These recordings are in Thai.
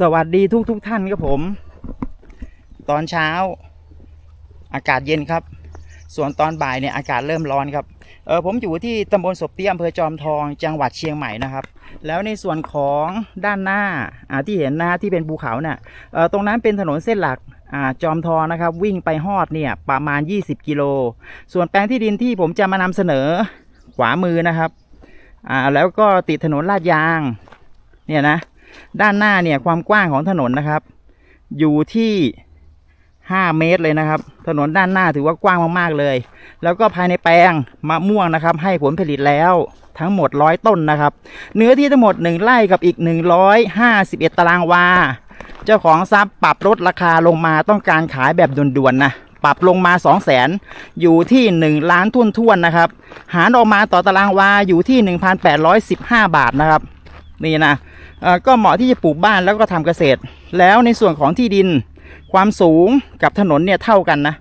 สวัสดีทุกทุกท่านครับผม ตอนเช้า อากาศเย็นครับ ส่วนตอนบ่ายเนี่ยอากาศเริ่มร้อนครับเออผมอยู่ที่ตำบลศพเตี้ยอำเภอจอมทองจังหวัดเชียงใหม่นะครับ แล้วในส่วนของด้านหน้าอ่าที่เห็นหนะฮะที่เป็นภูเขาเนี่ยเออตรงนั้นเป็นถนนเส้นหลักอ่าจอมทองนะครับ วิ่งไปฮอดเนี่ยประมาณ 20 กิโล ส่วนแปลงที่ดินที่ผมจะมานำเสนอขวามือนะครับอ่าแล้วก็ติดถนนลาดยางเนี่ยนะ ด้านหน้าเนี่ยความกว้างของถนนนะครับ อยู่ที่ 5 เมตรเลยนะครับ ถนนด้านหน้าถือว่ากว้างมากๆเลย แล้วก็ภายในแปลงมะม่วงนะครับ ให้ผลผลิตแล้วทั้งหมดร้อยต้นนะครับ เนื้อที่ทั้งหมด 1ไร่กับอีก 151 ตารางวา เจ้าของทรัพย์ปรับลดราคาลงมาต้องการขายแบบด่วนๆนะปรับลงมา 2 0 0แสนอยู่ที่ 1 ล้านทุ่นทวนๆนะครับ หารออกมาต่อตารางวาอยู่ที่ 1,815 บาทนะครับ นี่นะก็เหมาะที่จะปลูกบ้านแล้วก็ทำเกษตร แล้วในส่วนของที่ดิน ความสูงกับถนนเนี่ยเท่ากันนะ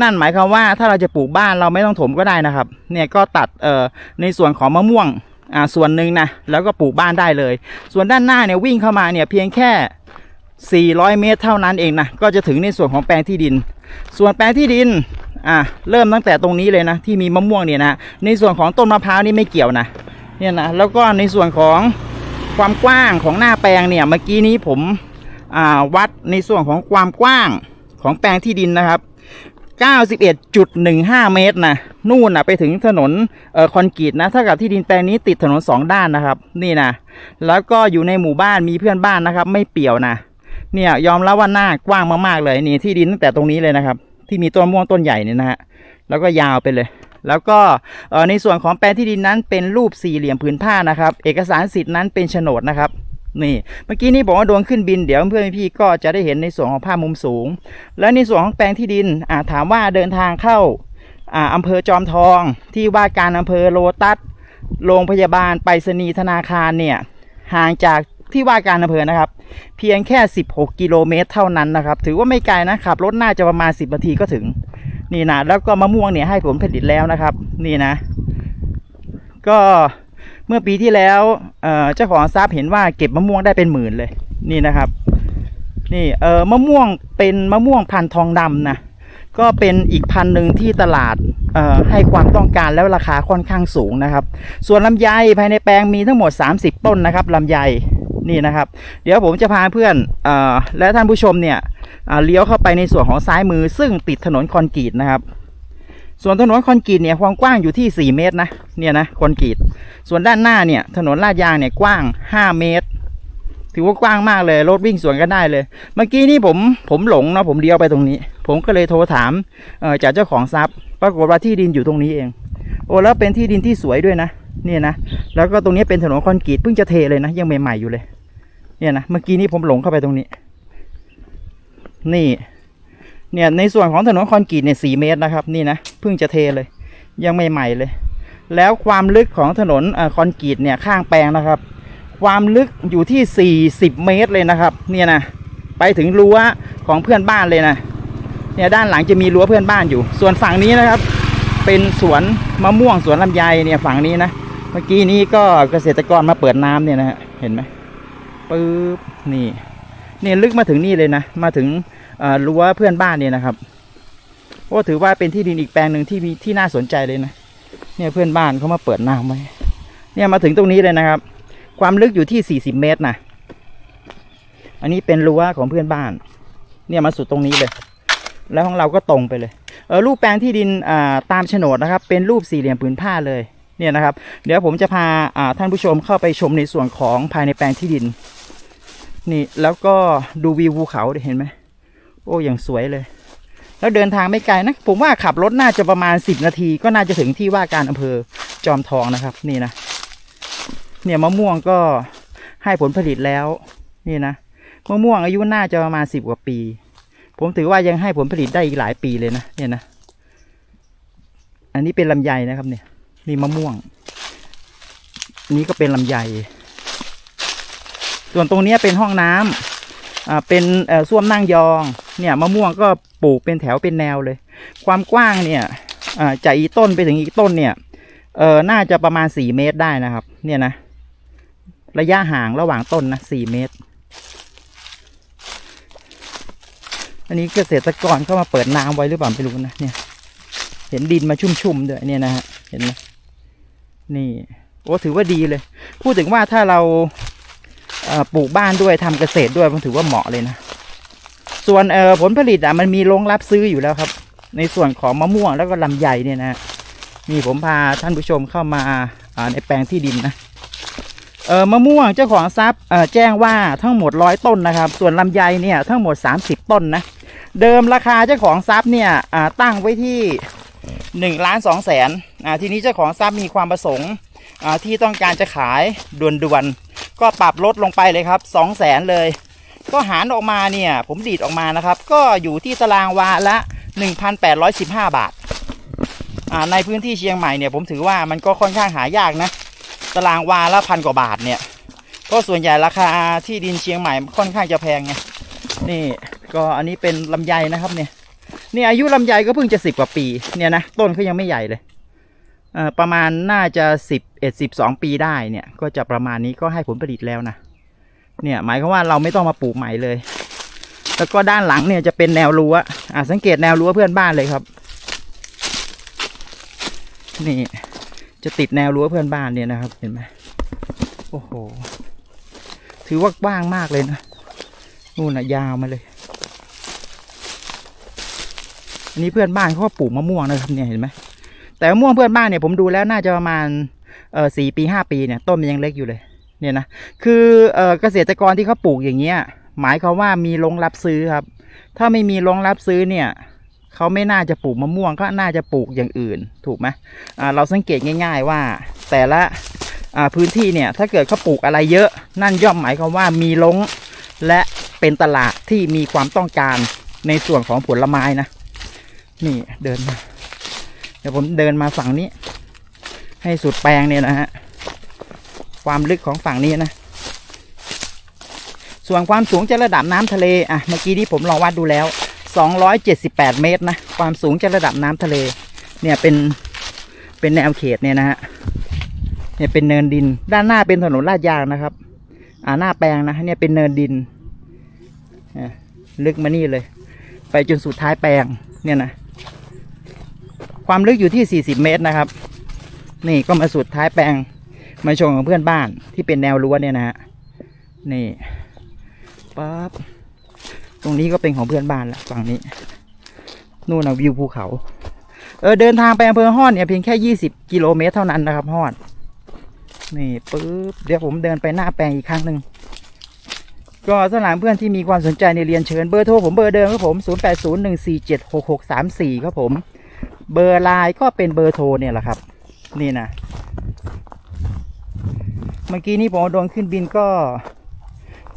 นั่นหมายความว่าถ้าเราจะปลูกบ้านเราไม่ต้องถมก็ได้นะครับ เนี่ยก็ตัดเอ่อในส่วนของมะม่วงอ่าส่วนหนึ่งนะแล้วก็ปลูกบ้านได้เลย ส่วนด้านหน้าเนี่ยวิ่งเข้ามาเนี่ยเพียงแค่ 400 เมตรเท่านั้นเองนะก็จะถึงในส่วนของแปลงที่ดิน ส่วนแปลงที่ดินอ่าเริ่มตั้งแต่ตรงนี้เลยนะที่มีมะม่วงเนี่ยนะในส่วนของต้นมะพร้าวนี่ไม่เกี่ยวนะเนี่ยนะแล้วก็ในส่วนของ ความกว้างของหน้าแปลงเนี่ยเมื่อกี้นี้ผมวัดในส่วนของความกว้างของแปลงที่ดินนะครับ 91.15 เมตรนะนู่นนะไปถึงถนนออคอนกรีตนะถ้ากับที่ดินแปลงนี้ติดถนนสองด้านนะครับ นี่นะแล้วก็อยู่ในหมู่บ้านมีเพื่อนบ้านนะครับ ไม่เปี่ยวนะเนี่ยยอมรับว่าหน้ากว้างมากๆเลยนี่ที่ดินตั้งแต่ตรงนี้เลยนะครับ ที่มีต้นม่วงต้นใหญ่เนี่ยนะฮะแล้วก็ยาวไปเลย แล้วก็ในส่วนของแปลงที่ดินนั้นเป็นรูปสี่เหลี่ยมผืนผ้านะครับ เอกสารสิทธิ์นั้นเป็นโฉนดนะครับนี่เมื่อกี้นี้บอกว่าดวงขึ้นบินเดี๋ยวเพื่อนพี่ก็จะได้เห็นในส่วนของภาพมุมสูง และในส่วนของแปลงที่ดินอ่าถามว่าเดินทางเข้าอ่าอำเภอจอมทอง ที่ว่าการอำเภอโลตัสโรงพยาบาลไปรษณีย์ธนาคารเนี่ยห่างจากที่ว่าการอำเภอนะครับ เพียงแค่ 16 กิโลเมตรเท่านั้นนะครับ ถือว่าไม่ไกลนะขับรถน่าจะประมาณ 10นาทีก็ถึง นี่นะแล้วก็มะม่วงเนี่ยให้ผลผลิตแล้วนะครับ นี่นะ ก็เมื่อปีที่แล้วเอ่อเจ้าของทรัพย์เห็นว่าเก็บมะม่วงได้เป็นหมื่นเลย นี่นะครับ นี่เออมะม่วงเป็นมะม่วงพันธุ์ทองดำนะก็เป็นอีกพันธุ์หนึ่งที่ตลาดเอ่อให้ความต้องการแล้วราคาค่อนข้างสูงนะครับ ส่วนลำไยภายในแปลงมีทั้งหมด 30 ต้นนะครับลำไยนี่นะครับ เดี๋ยวผมจะพาเพื่อนเอ่อและท่านผู้ชมเนี่ย เลี้ยวเข้าไปในส่วนของซ้ายมือ ซึ่งติดถนนคอนกรีตนะครับ ส่วนถนนคอนกรีตเนี่ยความกว้างอยู่ที่ 4 เมตรนะเนี่ยนะคอนกรีตส่วนด้านหน้าเนี่ยถนนลาดยางเนี่ยกว้าง 5 เมตร ถือว่ากว้างมากเลยรถวิ่งสวนกันได้เลย เมื่อกี้นี่ผมผมหลงเนาะผมเลี้ยวไปตรงนี้ ผมก็เลยโทรถามเอ่อจากเจ้าของทรัพย์ ปรากฏว่าที่ดินอยู่ตรงนี้เอง โอ้แล้วเป็นที่ดินที่สวยด้วยนะเนี่ยนะ แล้วก็ตรงนี้เป็นถนนคอนกรีตเพิ่งจะเทเลยนะ ยังใหม่ๆอยู่เลย เนี่ยนะ เมื่อกี้นี่ผมหลงเข้าไปตรงนี้ นี่ เนี่ยในส่วนของถนนคอนกรีตเนี่ยสี่เมตรนะครับ นี่นะเพิ่งจะเทเลย ยังไม่ใหม่เลย แล้วความลึกของถนนอคอนกรีตเนี่ยข้างแปลงนะครับ ความลึกอยู่ที่ 40 เมตรเลยนะครับ เนี่ยนะไปถึงรั้วของเพื่อนบ้านเลยนะเนี่ยด้านหลังจะมีรั้วเพื่อนบ้านอยู่ ส่วนฝั่งนี้นะครับ เป็นสวนมะม่วงสวนลำไยเนี่ยฝั่งนี้นะเมื่อกี้นี้ก็เกษตรกรมาเปิดน้ำเนี่ยนะฮะเห็นไหมปึ๊บนี่ เนี่ยลึกมาถึงนี่เลยนะ มาถึงรั้วเพื่อนบ้านเนี่ยนะครับโอ้ถือว่าเป็นที่ดินอีกแปลงหนึ่งที่มีที่น่าสนใจเลยนะ เนี่ยเพื่อนบ้านเขามาเปิดน้ำไว้เนี่ยมาถึงตรงนี้เลยนะครับ ความลึกอยู่ที่ 40 เมตรนะอันนี้เป็นรั้วของเพื่อนบ้าน เนี่ยมาสุดตรงนี้เลย แล้วของเราก็ตรงไปเลยเออรูปแปลงที่ดินตามโฉนดนะครับ เป็นรูปสี่เหลี่ยมผืนผ้าเลยเนี่ยนะครับ เดี๋ยวผมจะพาท่านผู้ชมเข้าไปชมในส่วนของภายในแปลงที่ดิน นี่แล้วก็ดูวิวภูเขาดิเห็นไหมโอ้อย่างสวยเลย แล้วเดินทางไม่ไกลนะผมว่าขับรถน่าจะประมาณ 10 นาที ก็น่าจะถึงที่ว่าการอำเภอจอมทองนะครับ นี่นะเนี่ยมะม่วงก็ให้ผลผลิตแล้วนี่นะมะม่วงอายุน่าจะประมาณสิบกว่าปี ผมถือว่ายังให้ผลผลิตได้อีกหลายปีเลยนะเนี่ยนะ อันนี้เป็นลำไยนะครับเนี่ย นี่มะม่วงนนี้ก็เป็นลำไย ส่วนตรงนี้เป็นห้องน้ำอ่าเป็นส้วมนั่งยองเนี่ยมะม่วงก็ปลูกเป็นแถวเป็นแนวเลย ความกว้างเนี่ยจากอีต้นไปถึงอีต้นเนี่ยเออน่าจะประมาณสี่เมตรได้นะครับ เนี่ยนะ ระยะห่างระหว่างต้นนะสี่เมตร อันนี้เกษตรกรเข้ามาเปิดน้ำไว้หรือเปล่าไม่รู้นะเนี่ย เห็นดินมาชุ่มๆด้วยเนี่ยนะฮะเห็นไหมนี่โอ้ถือว่าดีเลย พูดถึงว่าถ้าเรา ปลูกบ้านด้วยทำเกษตรด้วยมันถือว่าเหมาะเลยนะ ส่วนผลผลิตอะมันมีโรงรับซื้ออยู่แล้วครับ ในส่วนของมะม่วงแล้วก็ลำไยเนี่ยนะนี่ผมพาท่านผู้ชมเข้ามาในแปลงที่ดินนะเออมะม่วงเจ้าของทรัพย์แจ้งว่าทั้งหมดร้อยต้นนะครับ ส่วนลำไยเนี่ยทั้งหมด 30 ต้นนะ เดิมราคาเจ้าของทรัพย์เนี่ยตั้งไว้ที่1ล้าน2แสนทีนี้เจ้าของทรัพย์มีความประสงค์ที่ต้องการจะขายด่วนๆ ก็ปรับลดลงไปเลยครับ2แสนเลย ก็หารออกมาเนี่ย ผมดีดออกมานะครับ ก็อยู่ที่ตารางวาละ 1,815 บาทอ่าในพื้นที่เชียงใหม่เนี่ยผมถือว่ามันก็ค่อนข้างหายากนะ ตารางวาละพันกว่าบาทเนี่ย ก็ส่วนใหญ่ราคาที่ดินเชียงใหม่ค่อนข้างจะแพงไงนี่ก็อันนี้เป็นลำไยนะครับเนี่ยนี่อายุลำไยก็เพิ่งจะสิบกว่าปีเนี่ยนะต้นเขายังไม่ใหญ่เลย ประมาณน่าจะสิบเอ็ดสิบสองปีได้เนี่ย ก็จะประมาณนี้ก็ให้ผลผลิตแล้วนะเนี่ยหมายความว่าเราไม่ต้องมาปลูกใหม่เลย แล้วก็ด้านหลังเนี่ยจะเป็นแนวรั้วอ่าสังเกตแนวรั้วเพื่อนบ้านเลยครับ นี่จะติดแนวรั้วเพื่อนบ้านเนี่ยนะครับเห็นไหมโอ้โห ถือว่ากว้างมากเลยนะนู่นนะยาวมาเลยอันนี้เพื่อนบ้านเขาก็ปลูกมะม่วงนะครับเนี่ยเห็นไหม แต่มะม่วงเพื่อนบ้านเนี่ยผมดูแล้วน่าจะประมาณเออสี่ปีห้าปีเนี่ยต้นมันยังเล็กอยู่เลยเนี่ยนะคือเอ่อเกษตรกรที่เขาปลูกอย่างเงี้ยหมายความว่ามีโรงรับซื้อครับ ถ้าไม่มีโรงรับซื้อเนี่ยเขาไม่น่าจะปลูกมะม่วงก็น่าจะปลูกอย่างอื่นถูกไหมอ่าเราสังเกตง่าย ๆว่าแต่ละอ่าพื้นที่เนี่ยถ้าเกิดเขาปลูกอะไรเยอะนั่นย่อมหมายความว่ามีลงและเป็นตลาดที่มีความต้องการในส่วนของผลไม้นะ นี่เดินมา เดี๋ยวผมเดินมาฝั่งนี้ ให้สุดแปลงเนี่ยนะฮะความลึกของฝั่งนี้นะ ส่วนความสูงจากระดับน้ำทะเลอะเมื่อกี้ที่ผมลองวัดดูแล้ว 278 เมตรนะความสูงจากระดับน้ำทะเล เนี่ยเป็นเป็นแนวเขตเนี่ยนะฮะเนี่ยเป็นเนินดิน ด้านหน้าเป็นถนนลาดยางนะครับ อ่าหน้าแปลงนะเนี่ยเป็นเนินดินอะลึกมานี่เลย ไปจนสุดท้ายแปลงเนี่ยนะ ความลึกอยู่ที่ 40 เมตรนะครับ นี่ก็มาสุดท้ายแปลงมาชมของเพื่อนบ้านที่เป็นแนวรั้วเนี่ยนะฮะนี่ปั๊บตรงนี้ก็เป็นของเพื่อนบ้านละฝั่งนี้ นู่นนะวิวภูเขาเออเดินทางไปอำเภอฮอดเนี่ยเพียงแค่ 20 กิโลเมตรเท่านั้นนะครับฮอดนี่ปึ๊บเดี๋ยวผมเดินไปหน้าแปลงอีกครั้งหนึ่งก็สำหรับเพื่อนที่มีความสนใจในเรียนเชิญเบอร์โทรผมเบอร์เดิมครับผม 0801476634 ครับผม เบอร์ไลน์ก็เป็นเบอร์โทรเนี่ยแหละครับ นี่นะ เมื่อกี้นี้ผมโดนขึ้นบินก็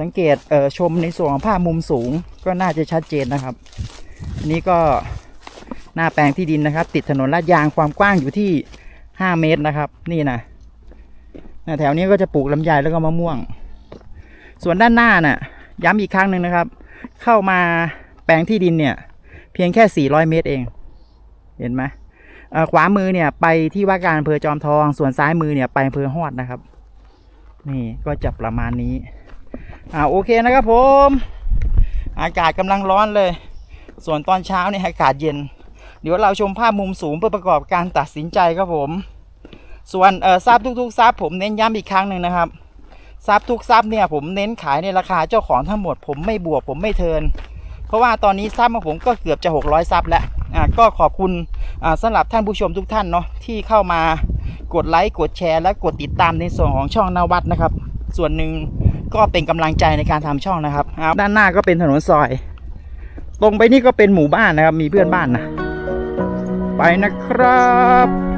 สังเกตเออชมในส่วนของภาพมุมสูงก็น่าจะชัดเจนนะครับนนี้ก็หน้าแปลงที่ดินนะครับ ติดถนนลาดยางความกว้างอยู่ที่ 5 เมตรนะครับ นี่นะนะแถวนี้ก็จะปลูกลำไยแล้วก็มะม่วง ส่วนด้านหน้าน่ะ ย้ำอีกครั้งหนึ่งนะครับ เข้ามาแปลงที่ดินเนี่ย เพียงแค่ 400 เมตรเอง เห็นไหมขวามือเนี่ยไปที่ว่าการอำเภอจอมทอง ส่วนซ้ายมือเนี่ยไปอำเภอฮอดนะครับ นี่ก็จะประมาณนี้ อ่าโอเคนะครับผม อากาศกำลังร้อนเลย ส่วนตอนเช้าเนี่ยอากาศเย็น เดี๋ยวเราชมภาพมุมสูงเพื่อประกอบการตัดสินใจครับผม ส่วนเออซับทุกๆซับผมเน้นย้ำอีกครั้งหนึ่งนะครับซับทุกซับเนี่ยผมเน้นขายในราคาเจ้าของทั้งหมด ผมไม่บวกผมไม่เทิน เพราะว่าตอนนี้ซับของผมก็เกือบจะ 600ซับแล้วอ่าก็ขอบคุณอ่าสำหรับท่านผู้ชมทุกท่านเนาะที่เข้ามากดไลค์กดแชร์ และกดติดตามในส่วนของช่องนวัดนะครับ ส่วนหนึ่งก็เป็นกำลังใจในการทำช่องนะครับ ด้านหน้าก็เป็นถนนซอย ตรงไปนี่ก็เป็นหมู่บ้านนะครับ มีเพื่อนบ้านนะ ไปนะครับ